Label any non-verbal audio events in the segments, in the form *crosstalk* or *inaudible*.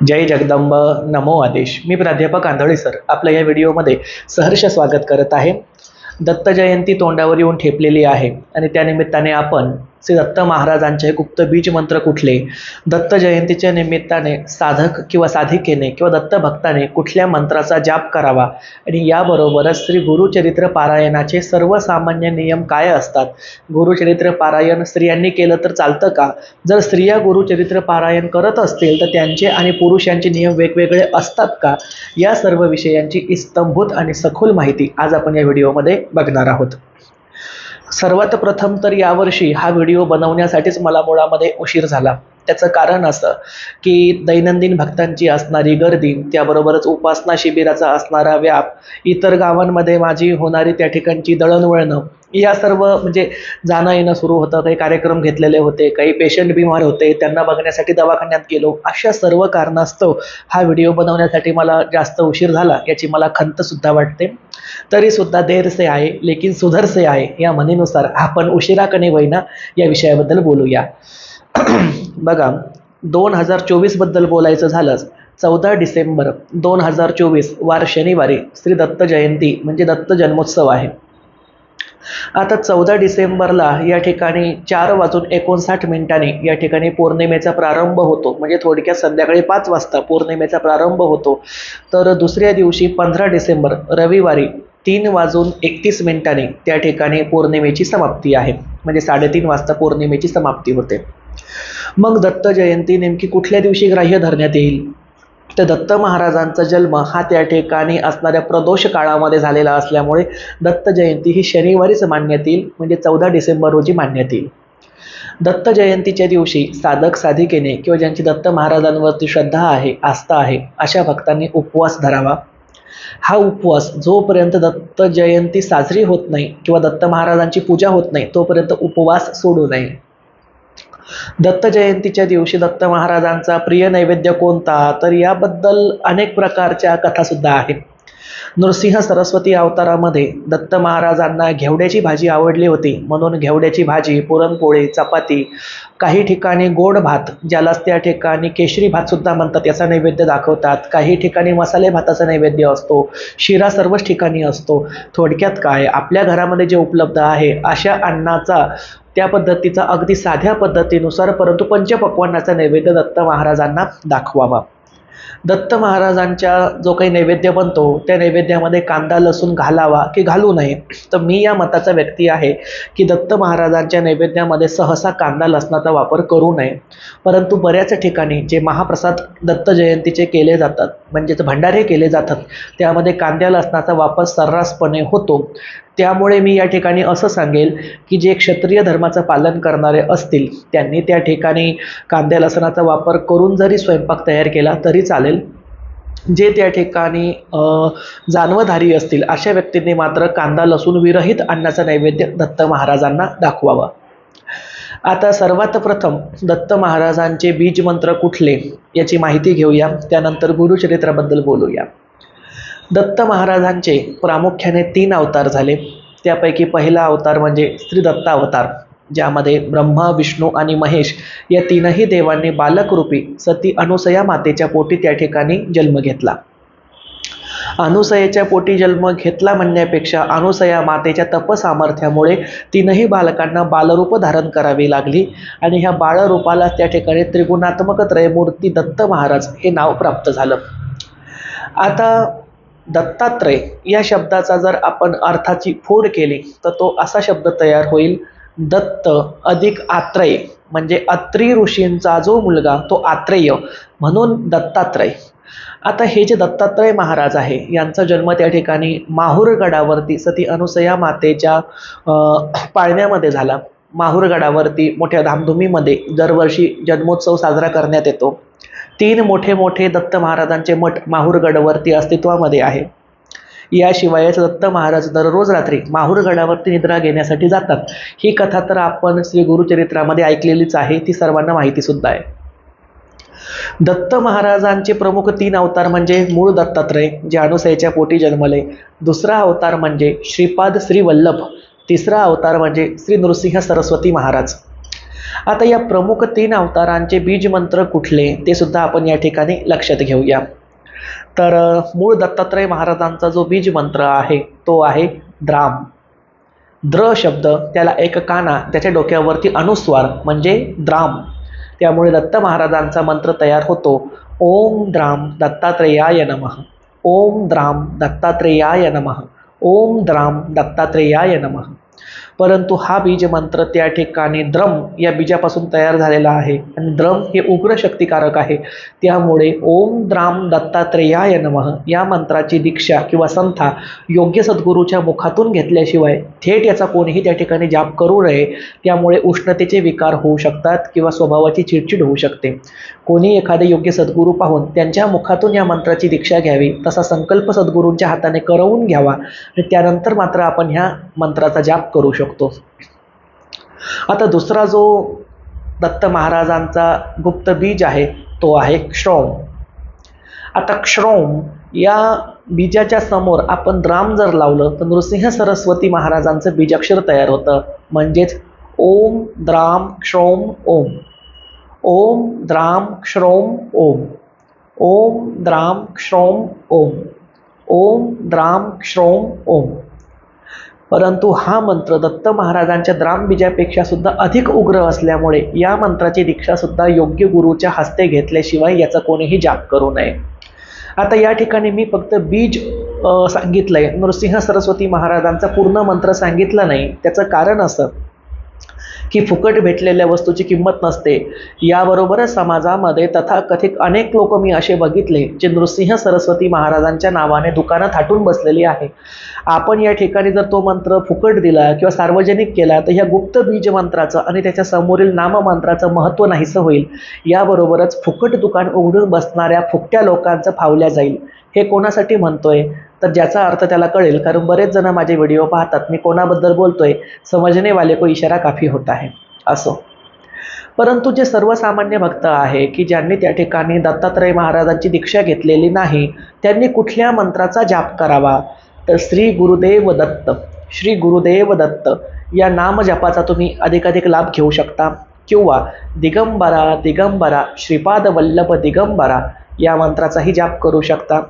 जय जगदंब नमो आदेश. मी प्राध्यापक आंधळे सर. आपलं या व्हिडिओमध्ये सहर्ष स्वागत करत आहे. दत्त जयंती तोंडावर येऊन ठेपलेली आहे आणि त्यानिमित्ताने आपण श्री दत्त महाराजांचे गुप्त बीज मंत्र कुठले? दत्त जयंतीच्या निमित्ताने साधक किंवा साधिकेने किंवा दत्त भक्ताने कुठल्या मंत्राचा जाप करावा? आणि याबरोबरच श्री गुरुचरित्र पारायणाचे सर्वसामान्य नियम काय असतात? गुरुचरित्र पारायण स्त्रियांनी केलं तर चालतं का? जर स्त्रिया गुरुचरित्र पारायण करत असतील तर त्यांचे आणि पुरुषांचे नियम वेगवेगळे असतात का? या सर्व विषयांची इस्तंभूत आणि सखोल माहिती आज आपण या व्हिडिओमध्ये बघणार आहोत. सर्वात प्रथम तर यावर्षी हा व्हिडिओ बनवण्यासाठीच मला मुळामध्ये उशीर झाला. त्याचं कारण असं की दैनंदिन भक्तांची असणारी गर्दी त्याबरोबरच उपासना शिबिराचा असणारा व्याप इतर गावांमध्ये माझी होणारी त्या ठिकाणची दळणवळणं या सर्व म्हणजे जाणं येणं सुरू होतं काही कार्यक्रम घेतलेले होते काही पेशंट बिमार होते त्यांना बघण्यासाठी दवाखान्यात गेलो. अशा सर्व कारणास्तव हा व्हिडिओ बनवण्यासाठी मला जास्त उशीर झाला याची मला खंतसुद्धा वाटते. तरीसुद्धा देर से आहे लेकिन सुधर से आहे या म्हणीनुसार आपण उशिराकणे वैना या विषयाबद्दल बोलूया. *clears throat* बघा दोन हजार चोवीसबद्दल बोलायचं झालंच चौदा डिसेंबर दोन हजार चोवीस वार शनिवारी श्री दत्त जयंती म्हणजे दत्त जन्मोत्सव आहे. आता चौदा डिसेंबरला या ठिकाणी चार वाजून एकोणसाठ मिनिटांनी या ठिकाणी पौर्णिमेचा प्रारंभ होतो. म्हणजे थोडक्यात संध्याकाळी पाच वाजता पौर्णिमेचा प्रारंभ होतो. तर दुसऱ्या दिवशी पंधरा डिसेंबर रविवारी तीन वाजून एकतीस मिनिटांनी त्या ठिकाणी पौर्णिमेची समाप्ती आहे. म्हणजे साडेतीन वाजता पौर्णिमेची समाप्ती होते. मग दत्त जयंती नेमकी कुठल्या दिवशी ग्राह्य धरण्यात येईल? तर दत्त महाराजांचा जन्म हा त्या ठिकाणी असणाऱ्या प्रदोष काळामध्ये झालेला असल्यामुळे दत्त जयंती ही शनिवारीच मानण्यात येईल म्हणजे चौदा डिसेंबर रोजी मानण्यात येईल दत्त जयंतीच्या दिवशी साधक साधिकेने किंवा ज्यांची दत्त महाराजांवरती श्रद्धा आहे आस्था आहे अशा भक्तांनी उपवास धरावा. हा उपवास जोपर्यंत दत्त जयंती साजरी होत नाही किंवा दत्त महाराजांची पूजा होत नाही तोपर्यंत उपवास सोडू नये. दत्त जयंतीच्या दिवशी दत्त महाराजांचा प्रिय नैवेद्य कोणता? तर याबद्दल अनेक प्रकारच्या कथासुद्धा आहेत. नृसिंह सरस्वती अवतारामध्ये दत्त महाराजांना घेवड्याची भाजी आवडली होती. म्हणून घेवड्याची भाजी पुरणपोळी चपाती काही ठिकाणी गोड भात ज्यालाच त्या ठिकाणी केशरी भातसुद्धा म्हणतात याचा नैवेद्य दाखवतात. काही ठिकाणी मसाले भाताचा नैवेद्य असतो शिरा सर्वच ठिकाणी असतो. थोडक्यात काय? आपल्या घरामध्ये जे उपलब्ध आहे अशा अन्नाचा त्या पद्धतीचा अगदी साध्या पद्धतीनुसार परंतु पंचपक्वान्नाचा नैवेद्य दत्त महाराजांना दाखवावा. दत्त महाराजांच्या जो काही नैवेद्य बनतो त्या नैवेद्यामध्ये कांदा लसूण घालावा की घालू नये. तर मी या मताचा व्यक्ती आहे की दत्त महाराजांच्या नैवेद्यामध्ये सहसा कांदा लसणाचा वापर करू नये. परंतु बऱ्याच ठिकाणी जे महाप्रसाद दत्त जयंतीचे केले जातात म्हणजेच भंडारे केले जातात त्यामध्ये कांद्या लसणाचा वापर सर्रासपणे होतो. त्यामुळे मी या ठिकाणी असं सांगेल की जे क्षत्रिय धर्माचं पालन करणारे असतील त्यांनी त्या ठिकाणी कांद्या लसणाचा वापर करून जरी स्वयंपाक तयार केला तरी चालेल. जे त्या ठिकाणी जानवधारी असतील अशा व्यक्तींनी मात्र कांदा लसूण विरहित आणण्याचा नैवेद्य दत्त महाराजांना दाखवावा. आता सर्वात प्रथम दत्त महाराजांचे बीज मंत्र कुठले याची माहिती घेऊया. त्यानंतर गुरुचरित्राबद्दल बोलूया. दत्त महाराजांचे प्रामुख्याने तीन अवतार झाले. त्यापैकी पहिला अवतार म्हणजे श्री दत्तावतार ज्यामध्ये ब्रह्मा विष्णू आणि महेश या तीनही देवांनी बालकरूपी सती अनुसया मातेच्या पोटी त्या ठिकाणी जन्म घेतला. अनुसयेच्या पोटी जन्म घेतला म्हणण्यापेक्षा अनुसया मातेच्या तपसामर्थ्यामुळे तीनही बालकांना बालरूप धारण करावी लागली आणि ह्या बाळरूपाला त्या ठिकाणी त्रिगुणात्मक त्रयमूर्ती दत्त महाराज हे नाव प्राप्त झालं. आता दत्तात्रय या शब्दाचा जर आपण अर्थाची फोड केली तर तो असा शब्द तयार होईल. दत्त अधिक आत्रेय म्हणजे अत्री ऋषींचा जो मुलगा तो आत्रेय म्हणून दत्तात्रय. आता हे जे दत्तात्रय महाराज आहे यांचा जन्म त्या ठिकाणी माहूरगडावरती सती अनुसया मातेच्या पाळण्यामध्ये झाला. माहूरगडावरती मोठ्या धामधुमीमध्ये दरवर्षी जन्मोत्सव साजरा करण्यात येतो. तीन मोठे मोठे दत्त महाराजांचे मठ माहूरगडावरती अस्तित्वामध्ये आहे. याशिवायच दत्त महाराज दररोज रात्री माहूरगडावरती निद्रा घेण्यासाठी जातात. ही कथा तर आपण श्री गुरुचरित्रामध्ये ऐकलेलीच आहे ती सर्वांना माहितीसुद्धा आहे. दत्त महाराजांचे प्रमुख तीन अवतार म्हणजे मूळ दत्तात्रय जे अनुसयेच्या पोटी जन्मले. दुसरा अवतार म्हणजे श्रीपाद श्री वल्लभ तिसरा अवतार म्हणजे श्री नृसिंह सरस्वती महाराज. आता या प्रमुख तीन अवतारांचे बीज मंत्र कुठले ते सुद्धा आपण या ठिकाणी लक्षात घेऊया. तर मूळ दत्तात्रय महाराजांचा जो बीज मंत्र आहे तो आहे द्राम. द्र शब्द त्याला एक काना त्याच्या डोक्यावरती अनुस्वार म्हणजे द्राम. त्यामुळे दत्त महाराजांचा मंत्र तयार होतो ओम द्राम दत्तात्रेयाय नमः. ओम द्राम दत्तात्रेयाय नमः. ओम द्राम दत्तात्रेयाय नमः. परंतु हा बीज मंत्र त्या ठिकाणी द्रम या बीजापासून तयार झालेला आहे. आणि द्रम हे उग्र शक्तिकारक आहे. त्यामुळे ओम द्राम दत्तात्रेयाय नमः या मंत्राची दीक्षा किंवा संथा योग्य सद्गुरूच्या मुखातून घेतल्याशिवाय थेट याचा कोणीही त्या ठिकाणी जाप करू नये. त्यामुळे उष्णतेचे विकार होऊ शकतात किंवा स्वभावाची चिडचिड होऊ शकते. कोणी एखादे योग्य सद्गुरू पाहून त्यांच्या मुखातून या मंत्राची दीक्षा घ्यावी तसा संकल्प सद्गुरूंच्या हाताने करवून घ्यावा आणि त्यानंतर मात्र आपण ह्या मंत्राचा जाप करू शकतो आता दुसरा जो दत्त महाराजांचा गुप्त बीज आहे तो आहे क्षौम. आता क्षौम या बीजाच्या समोर आपण राम जर लावलं तर नृसिंह सरस्वती महाराजांचं बीजाक्षर तयार होतं. म्हणजेच ओम द्राम क्षौम ओम. ओम द्राम क्षौम ओम. ओम द्राम क्षौम ओम. ओम द्राम क्षौम ओम. परंतु हा मंत्र दत्त महाराजांच्या द्रामबीजापेक्षा सुद्धा अधिक उग्र असल्यामुळे या मंत्राची दीक्षा सुद्धा योग्य गुरुच्या हस्ते घेतल्याशिवाय याचा कोणीही जाप करू नये. आता या ठिकाणी मी फक्त बीज सांगितलंय. नृसिंह सरस्वती महाराजांचा पूर्ण मंत्र सांगितला नाही. त्याचं कारण असं की फुकट भेटलेल्या वस्तूची किंमत नसते. याबरोबरच समाजामध्ये तथाकथित अनेक लोक मी असे बघितले जे नृसिंह सरस्वती महाराजांच्या नावाने दुकानं थाटून बसलेली आहे. आपण या ठिकाणी जर तो मंत्र फुकट दिला किंवा सार्वजनिक केला तर ह्या गुप्त बीज मंत्राचं आणि त्याच्या समोरील नाममंत्राचं महत्त्व नाहीसं होईल. याबरोबरच फुकट दुकान उघडून बसणाऱ्या फुकट्या लोकांचं फावल्या जाईल. हे कोणासाठी म्हणतोय? तर ज्याचा अर्थ त्याला कळेल कारण बरेच जण माझे व्हिडिओ पाहतात मी कोणाबद्दल बोलतोय समजणे वाले को इशारा काफी होता है असो. परंतु जे सर्वसामान्य भक्त आहे की ज्यांनी त्या ठिकाणी दत्तात्रय महाराजांची दीक्षा घेतलेली नाही त्यांनी कुठल्या मंत्राचा जाप करावा? तर श्री गुरुदेव दत्त श्री गुरुदेव दत्त या नामजपाचा तुम्ही अधिकाधिक लाभ घेऊ शकता. किंवा दिगंबरा दिगंबरा श्रीपाद वल्लभ दिगंबरा या मंत्राचाही जाप करू शकता.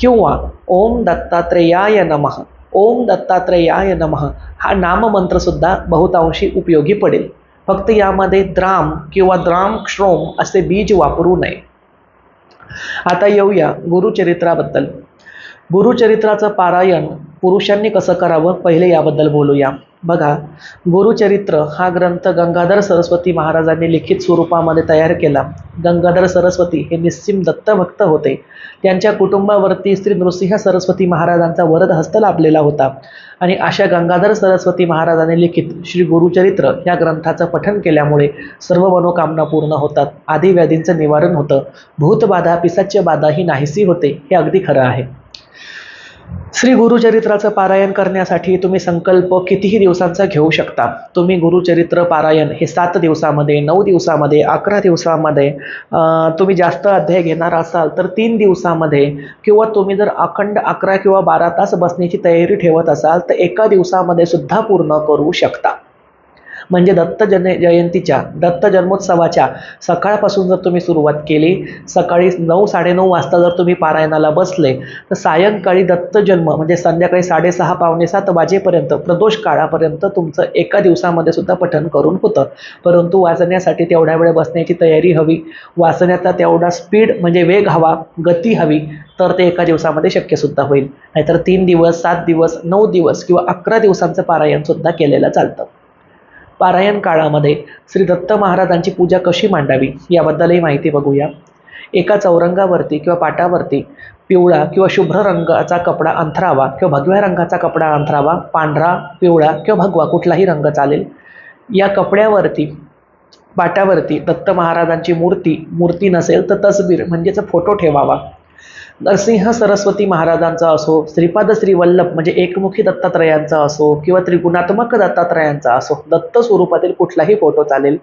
किंवा ओम दत्तात्रेयाय नमः. ओम दत्तात्रेयाय नमः. हा नाममंत्रसुद्धा बहुतांशी उपयोगी पडेल. फक्त यामध्ये द्राम किंवा द्राम क्षोम असे बीज वापरू नये. आता येऊया गुरुचरित्राबद्दल. गुरुचरित्राचं पारायण पुरुषांनी कसं करावं? पहिले याबद्दल बोलूया. बघा गुरुचरित्र हा ग्रंथ गंगाधर सरस्वती महाराजांनी लिखित स्वरूपामध्ये तयार केला. गंगाधर सरस्वती हे निस्सिम दत्तभक्त होते. त्यांच्या कुटुंबावरती श्री नृसिंह सरस्वती महाराजांचा वरद हस्त लाभलेला होता. आणि अशा गंगाधर सरस्वती महाराजांनी लिखित श्री गुरुचरित्र या ग्रंथाचं पठन केल्यामुळे सर्व मनोकामना पूर्ण होतात. आदी व्याधींचं निवारण होतं. भूतबाधा पिसाच्य बाधा ही नाहीसी होते हे अगदी खरं आहे. श्री गुरुचरित्राचं पारायण करण्यासाठी तुम्ही संकल्प कितीही दिवसांचा घेऊ शकता. तुम्ही गुरुचरित्र पारायण हे सात दिवसामध्ये नऊ दिवसामध्ये अकरा दिवसामध्ये तुम्ही जास्त अध्याय घेणार असाल तर तीन दिवसामध्ये किंवा तुम्ही जर अखंड अकरा किंवा बारा तास बसण्याची तयारी ठेवत असाल तर एका दिवसामध्ये सुद्धा पूर्ण करू शकता. म्हणजे दत्त जन जयंतीच्या दत्त जन्मोत्सवाच्या सकाळपासून जर तुम्ही सुरुवात केली सकाळी नऊ साडेनऊ वाजता जर तुम्ही पारायणाला बसले तर सायंकाळी दत्त जन्म म्हणजे संध्याकाळी साडेसहा पावणे सात वाजेपर्यंत प्रदोष काळापर्यंत तुमचं एका दिवसामध्ये सुद्धा पठन करून होतं. परंतु वाचण्यासाठी तेवढ्या वेळ बसण्याची तयारी हवी. वाचण्याचा तेवढा स्पीड म्हणजे वेग हवा गती हवी तर ते एका दिवसामध्ये शक्यसुद्धा होईल. नाहीतर तीन दिवस सात दिवस नऊ दिवस किंवा अकरा दिवसांचं पारायणसुद्धा केलेलं चालतं. पारायण काळामध्ये श्री दत्त महाराजांची पूजा कशी मांडावी याबद्दलही माहिती बघूया. एका चौरंगावरती किंवा पाटावरती पिवळा किंवा शुभ्र रंगाचा कपडा अंथरावा किंवा भगव्या रंगाचा कपडा अंथरावा पांढरा पिवळा किंवा भगवा कुठलाही रंग चालेल. या कपड्यावरती पाटावरती दत्त महाराजांची मूर्ती मूर्ती नसेल तर तसबीर म्हणजेच फोटो ठेवावा. नरसिंह सरस्वती महाराजांचा असो श्रीपाद श्रीवल्लभ म्हणजे एकमुखी दत्तात्रयांचा असो किंवा त्रिगुणात्मक दत्तात्रयांचा असो दत्त स्वरूपातील कुठलाही फोटो चालेल.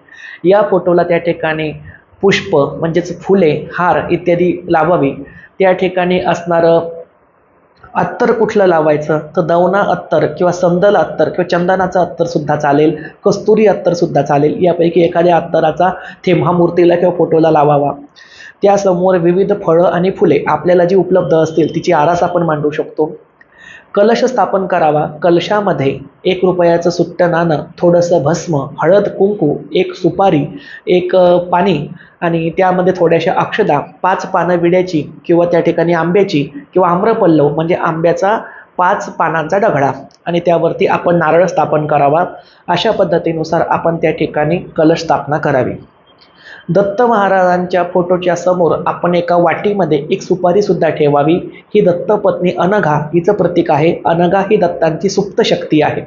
या फोटोला त्या ठिकाणी पुष्प म्हणजेच फुले हार इत्यादी लावावी. त्या ठिकाणी असणारं अत्तर कुठलं लावायचं? तर दवना अत्तर किंवा संदल अत्तर किंवा चंदनाचं अत्तर सुद्धा चालेल कस्तुरी अत्तर सुद्धा चालेल. यापैकी एखाद्या अत्तराचा थेंब हा मूर्तीला किंवा फोटोला लावावा. त्यासमोर विविध फळं आणि फुले आपल्याला जी उपलब्ध असतील तिची आरास आपण मांडू शकतो. कलश स्थापन करावा. कलशामध्ये एक रुपयाचं सुट्टं नाणं थोडंसं भस्म हळद कुंकू एक सुपारी एक पाणी आणि त्यामध्ये थोड्याशा अक्षदा पाच पानं विड्याची किंवा त्या ठिकाणी आंब्याची किंवा आम्रपल्लव म्हणजे आंब्याचा पाच पानांचा डगडा आणि त्यावरती आपण नारळ स्थापन करावा. अशा पद्धतीनुसार आपण त्या ठिकाणी कलश स्थापना करावी. दत्त महाराजांच्या फोटोच्या समोर आपण एका वाटीमध्ये एक सुपारीसुद्धा ठेवावी. ही दत्तपत्नी अनघा हिचं प्रतीक आहे. अनघा ही दत्तांची सुप्त शक्ती आहे.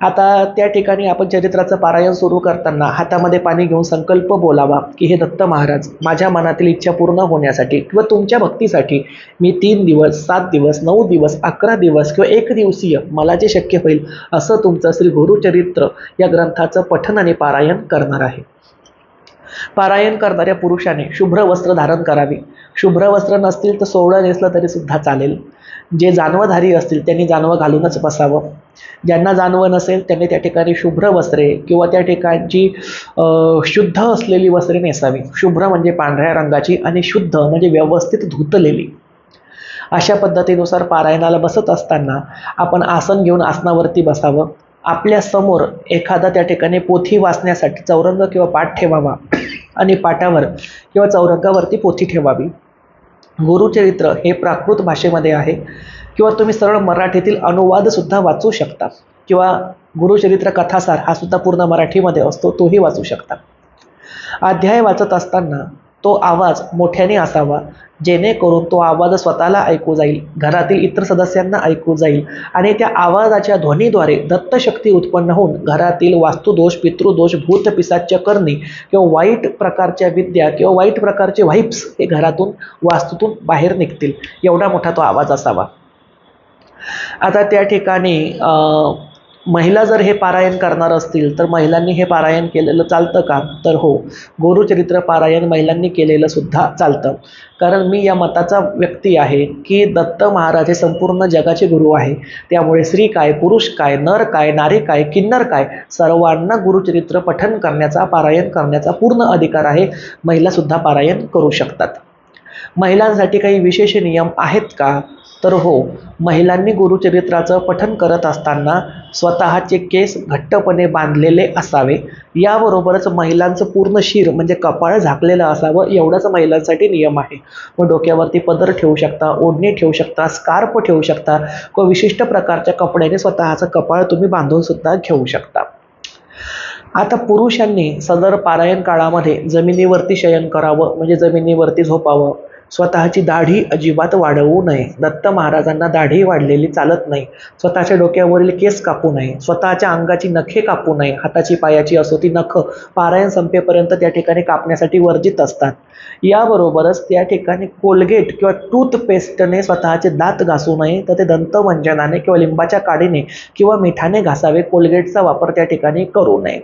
आता त्या ठिकाणी आपण चरित्राचं पारायण सुरू करताना हातामध्ये पाणी घेऊन संकल्प बोलावा की हे दत्त महाराज माझ्या मनातील इच्छा पूर्ण होण्यासाठी किंवा तुमच्या भक्तीसाठी मी तीन दिवस सात दिवस नऊ दिवस अकरा दिवस किंवा एक दिवसीय मला जे शक्य होईल असं तुमचं श्री गुरुचरित्र या ग्रंथाचं पठन आणि पारायण करणार आहे. पारायण करणाऱ्या पुरुषाने शुभ्र वस्त्र धारण करावे. शुभ्र वस्त्र नसतील तर सोवळं नेसलं तरी सुद्धा चालेल. जे जानवधारी असतील त्यांनी जानवं घालूनच बसावं. ज्यांना जानवं नसेल त्यांनी त्या ठिकाणी शुभ्र वस्त्रे किंवा त्या ठिकाणची शुद्ध असलेली वस्त्रे नेसावी. शुभ्र म्हणजे पांढऱ्या रंगाची आणि शुद्ध म्हणजे व्यवस्थित धुतलेली. अशा पद्धतीनुसार पारायणाला बसत असताना आपण आसन घेऊन आसनावरती बसावं. आपल्यासमोर एखादा त्या ठिकाणी पोथी वाचण्यासाठी चौरंग किंवा पाठ ठेवावा आणि पाटावर किंवा चौरंगावरती पोथी ठेवावी. गुरुचरित्र हे प्राकृत भाषेमध्ये आहे किंवा तुम्ही सरळ मराठीतील अनुवादसुद्धा वाचू शकता किंवा गुरुचरित्र कथासार हा सुद्धा पूर्ण मराठीमध्ये असतो तोही वाचू शकता. अध्याय वाचत असताना तो आवाज मोठ्याने असावा. जेणेकरून तो आवाज स्वतःला ऐकू जाईल घरातील इतर सदस्यांना ऐकू जाईल आणि त्या आवाजाच्या ध्वनीद्वारे दत्तशक्ती उत्पन्न होऊन घरातील वास्तुदोष पितृदोष भूत करणे करणी किंवा वाईट प्रकारच्या विद्या किंवा वाईट प्रकारचे व्हाईप्स हे घरातून वास्तूतून बाहेर निघतील. एवढा मोठा तो आवाज असावा. आता त्या ठिकाणी महिला जर हे पारायण करणार असतील तर महिलांनी हे पारायण केलेलं चालतं का? तर हो. गुरुचरित्र पारायण महिलांनी केलेलं सुद्धा चालतं. कारण मी या मताचा व्यक्ती आहे की दत्त महाराज हे संपूर्ण जगाचे गुरु आहे. त्यामुळे स्त्री काय पुरुष काय नर काय नारी काय किन्नर काय सर्वांना गुरुचरित्र पठन करण्याचा पारायण करण्याचा पूर्ण अधिकार आहे. महिलासुद्धा पारायण करू शकतात. महिलांसाठी काही विशेष नियम आहेत का? तर हो महिलांनी गुरुचरित्राचं पठन करत असताना स्वतःचे केस घट्टपणे बांधलेले असावे. याबरोबरच महिलांचं पूर्ण शिर म्हणजे कपाळ झाकलेलं असावं एवढंच महिलांसाठी नियम आहे. मग डोक्यावरती पदर ठेवू शकता ओढणी ठेवू शकता स्कार्फ ठेवू शकता किंवा विशिष्ट प्रकारच्या कपड्याने स्वतःचं कपाळ तुम्ही बांधून सुद्धा घेऊ शकता. आता पुरुषांनी सदर पारायण काळामध्ये जमिनीवरती शयन करावं म्हणजे जमिनीवरती झोपावं स्वतःची दाढी अजिबात वाढवू नये. दत्त महाराजांना दाढी वाढलेली चालत नाही. स्वतःच्या डोक्यावरील केस कापू नये. स्वतःच्या अंगाची नखे कापू नये. हाताची पायाची असो ती नखं पारायण संपेपर्यंत त्या ठिकाणी कापण्यासाठी वर्जित असतात. याबरोबरच त्या ठिकाणी कोलगेट किंवा टूथपेस्टने स्वतःचे दात घासू नये. तर ते दंतमंजनाने किंवा लिंबाच्या काडीने किंवा मिठाने घासावे. कोलगेटचा वापर त्या ठिकाणी करू नये.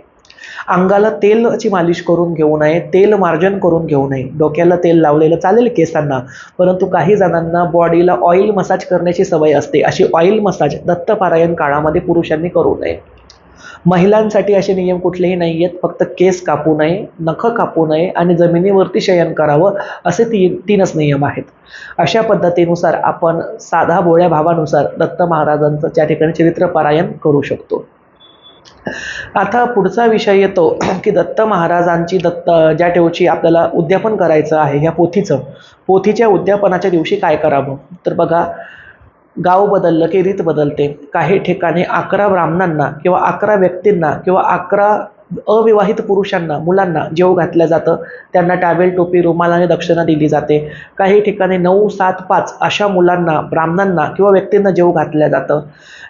अंगाला तेलची मालिश करून घेऊ नये तेल मार्जन करून घेऊ नये. डोक्याला तेल लावलेलं चालेल केसांना परंतु काही जणांना बॉडीला ऑइल मसाज करण्याची सवय असते. अशी ऑइल मसाज दत्तपारायण काळामध्ये पुरुषांनी करू नये. महिलांसाठी असे नियम कुठलेही नाही आहेत फक्त केस कापू नये नखं कापू नये आणि जमिनीवरती शयन करावं असे तीन तीनच नियम आहेत. अशा पद्धतीनुसार आपण साधा भोळ्या भावानुसार दत्त महाराजांचं त्या ठिकाणी चरित्र पारायण करू शकतो. आता पुढचा विषय येतो की दत्त महाराजांची दत्त ज्या ठेवची आपल्याला उद्यापन करायचं आहे ह्या पोथीचं. पोथीच्या उद्यापनाच्या दिवशी काय करावं? तर बघा गाव बदललं की रीत बदलते. काही ठिकाणी अकरा ब्राह्मणांना किंवा अकरा व्यक्तींना किंवा अकरा अविवाहित पुरुषांना मुलांना जेव घातलं जातं. त्यांना टावेल टोपी रुमाल आणि दक्षिणा दिली जाते. काही ठिकाणी नऊ सात पाच अशा मुलांना ब्राह्मणांना किंवा व्यक्तींना जेव घातलं जातं.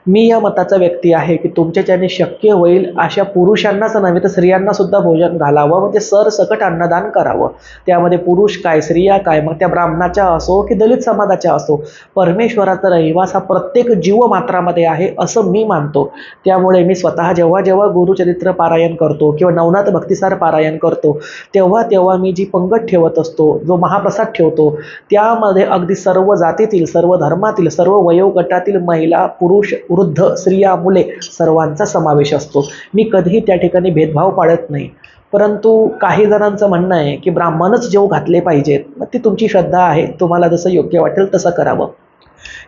मी या मताचा व्यक्ती आहे की तुमच्याच्याने शक्य होईल अशा पुरुषांनाच नव्हे तर स्त्रियांनासुद्धा भोजन घालावं म्हणजे सरसकट अन्नदान करावं. त्यामध्ये पुरुष काय स्त्रिया काय मग त्या ब्राह्मणाच्या असो की दलित समाजाच्या असो परमेश्वराचा रहिवास हा प्रत्येक जीवमात्रामध्ये आहे असं मी मानतो. त्यामुळे मी स्वतः जेव्हा जेव्हा गुरुचरित्र पारायण करतो करतो किंवा नवनाथ भक्तिसार पारायण करतो तेव्हा तेव्हा मी जी पंगत ठेवत असतो जो महाप्रसाद ठेवतो त्यामध्ये अगदी सर्व जातीतील सर्व धर्मातील सर्व वयोगटातील महिला पुरुष वृद्ध स्त्रिया मुले सर्वांचा समावेश असतो. मी कधीही त्या ठिकाणी भेदभाव पाळत नाही. परंतु काही जणांचं म्हणणं आहे की ब्राह्मणच जेव घातले पाहिजेत. मग ती तुमची श्रद्धा आहे तुम्हाला जसं योग्य वाटेल तसं करावं.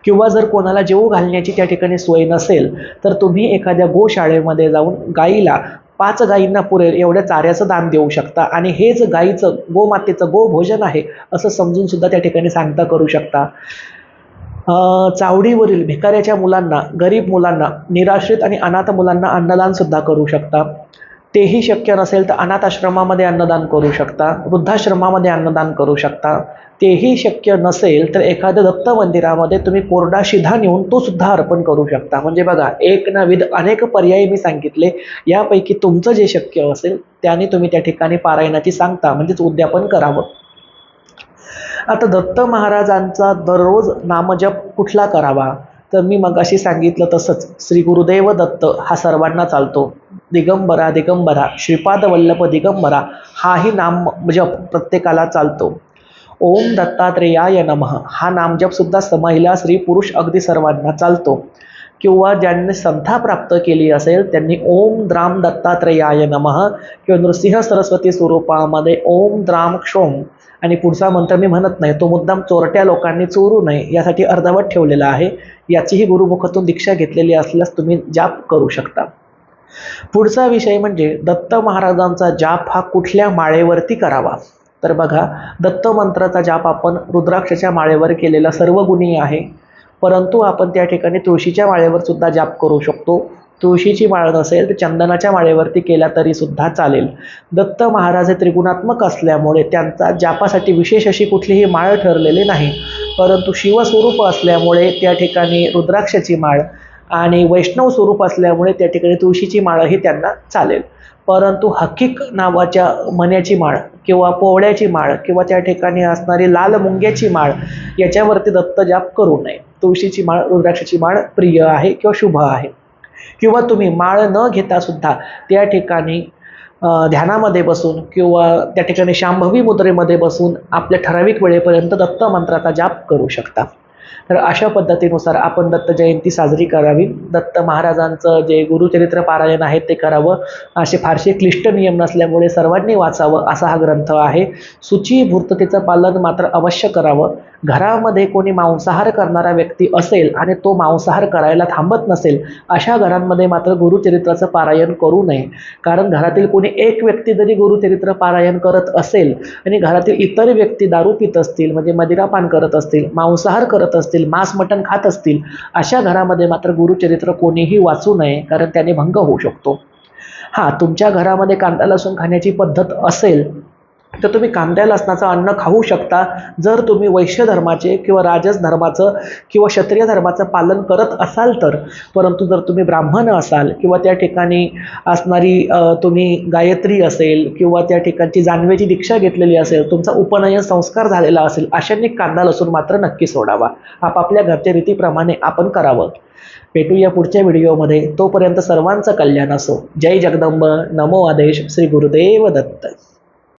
किंवा जर कोणाला जेवू घालण्याची त्या ठिकाणी सोय नसेल तर तुम्ही एखाद्या गोशाळेमध्ये जाऊन गाईला पाच गायींना पुरेल एवढ्या चाऱ्याचं दान देऊ शकता. आणि हेच गाईचं गोमातेचं गोभोजन आहे असं समजून सुद्धा त्या ठिकाणी सांगता करू शकता. चावडीवरील भिकाऱ्याच्या मुलांना गरीब मुलांना निराश्रित आणि अनाथ मुलांना अन्नदान सुद्धा करू शकता. तेही शक्य नसेल तर अनाथाश्रमामध्ये अन्नदान करू शकता वृद्धाश्रमामध्ये अन्नदान करू शकता. तेही शक्य नसेल तर एखाद्या दत्त मंदिरामध्ये तुम्ही कोरडा शिधा नेऊन तो सुद्धा अर्पण करू शकता. म्हणजे बघा एक नविध अनेक पर्याय मी सांगितले. यापैकी तुमचं जे शक्य असेल त्याने तुम्ही त्या ठिकाणी पारायणाची सांगता म्हणजेच उद्यापन करावं. आता दत्त महाराजांचा दररोज नामजप कुठला करावा? तर मी मगाशी सांगितलं तसंच श्री गुरुदेव दत्त हा सर्वांना चालतो. दिगंबरा दिगंबरा श्रीपाद वल्लभ दिगंबरा हाही नाम जप प्रत्येकाला चालतो. ओम दत्तात्रेयाय नमः. हा नामजपसुद्धा स- महिला स्त्री पुरुष अगदी सर्वांना चालतो. किंवा ज्यांनी संथा प्राप्त केली असेल त्यांनी ओम द्राम दत्तात्रेयाय नमः किंवा नृसिंह सरस्वती स्वरूपामध्ये ओम द्राम क्षोम. आणि पुढचा मंत्र मी म्हणत नाही तो मुद्दाम चोरट्या लोकांनी चोरू नये यासाठी अर्धवट ठेवलेला आहे. याचीही गुरुमुखातून दीक्षा घेतलेली असल्यास तुम्ही जाप करू शकता. पुढचा विषय म्हणजे दत्त महाराजांचा जाप हा कुठल्या माळेवरती करावा? तर बघा दत्त मंत्राचा जाप आपण रुद्राक्षाच्या माळेवर केलेला सर्व गुणी आहे. परंतु आपण त्या ठिकाणी तुळशीच्या माळेवर सुद्धा जाप करू शकतो. तुळशीची माळ नसेल तर चंदनाच्या माळेवरती केला तरी सुद्धा चालेल. दत्त महाराज हे त्रिगुणात्मक असल्यामुळे त्यांचा जापासाठी विशेष अशी कुठलीही माळ ठरलेली नाही. परंतु शिवस्वरूप असल्यामुळे त्या ठिकाणी रुद्राक्षाची माळ आणि वैष्णव स्वरूप असल्यामुळे त्या ठिकाणी तुळशीची माळ ही त्यांना चालेल. परंतु हकीक नावाच्या मण्याची माळ किंवा पोवळ्याची माळ किंवा त्या ठिकाणी असणारी लाल मुंग्याची माळ याच्यावरती दत्त जाप करू नये. तुळशीची माळ रुद्राक्षाची माळ प्रिय आहे किंवा शुभ आहे. किंवा तुम्ही माळ न घेता सुद्धा त्या ठिकाणी ध्यानामध्ये बसून किंवा त्या ठिकाणी शांभवी मुद्रेमध्ये बसून आपल्या ठराविक वेळेपर्यंत दत्त मंत्राचा जाप करू शकता. तर अशा पद्धतीनुसार आपण दत्त जयंती साजरी करावी. दत्त महाराजांचं जे गुरुचरित्र पारायण आहे ते करावं. असे फारसे क्लिष्ट नियम नसल्यामुळे सर्वांनी वाचावं असा हा ग्रंथ आहे. शुचिभूर्ततेचं पालन मात्र अवश्य करावं. घरामध्ये कोणी मांसाहार करणारा व्यक्ती असेल आणि तो मांसाहार करायला थांबत नसेल अशा घरांमध्ये मात्र गुरुचरित्राचं पारायण करू नये. कारण घरातील कोणी एक व्यक्ती जरी गुरुचरित्र पारायण करत असेल आणि घरातील इतर व्यक्ती दारू पित असतील म्हणजे मदिरापान करत असतील मांसाहार करत असतील मांस मटण खात असतील अशा घरामध्ये मात्र गुरुचरित्र कोणीही वाचू नये कारण त्याने भंग होऊ शकतो. हां तुमच्या घरामध्ये कांदा लसूण खाण्याची पद्धत असेल तर तुम्ही कांद्या लसणाचं अन्न खाऊ शकता. जर तुम्ही वैश्य धर्माचे किंवा राजस धर्माचं किंवा क्षत्रिय धर्माचं पालन करत असाल तर परंतु जर तुम्ही ब्राह्मण असाल किंवा त्या ठिकाणी असणारी तुम्ही गायत्री असेल किंवा त्या ठिकाणची जानवेची दीक्षा घेतलेली असेल तुमचा उपनयन संस्कार झालेला असेल अशांनी कांदा लसूण मात्र नक्की सोडावा. आपापल्या घरच्या रीतीप्रमाणे आपण करावं. भेटूया पुढच्या व्हिडिओमध्ये. तोपर्यंत सर्वांचं कल्याण असो. जय जगदंब. नमो आदेश. श्री गुरुदेव दत्त.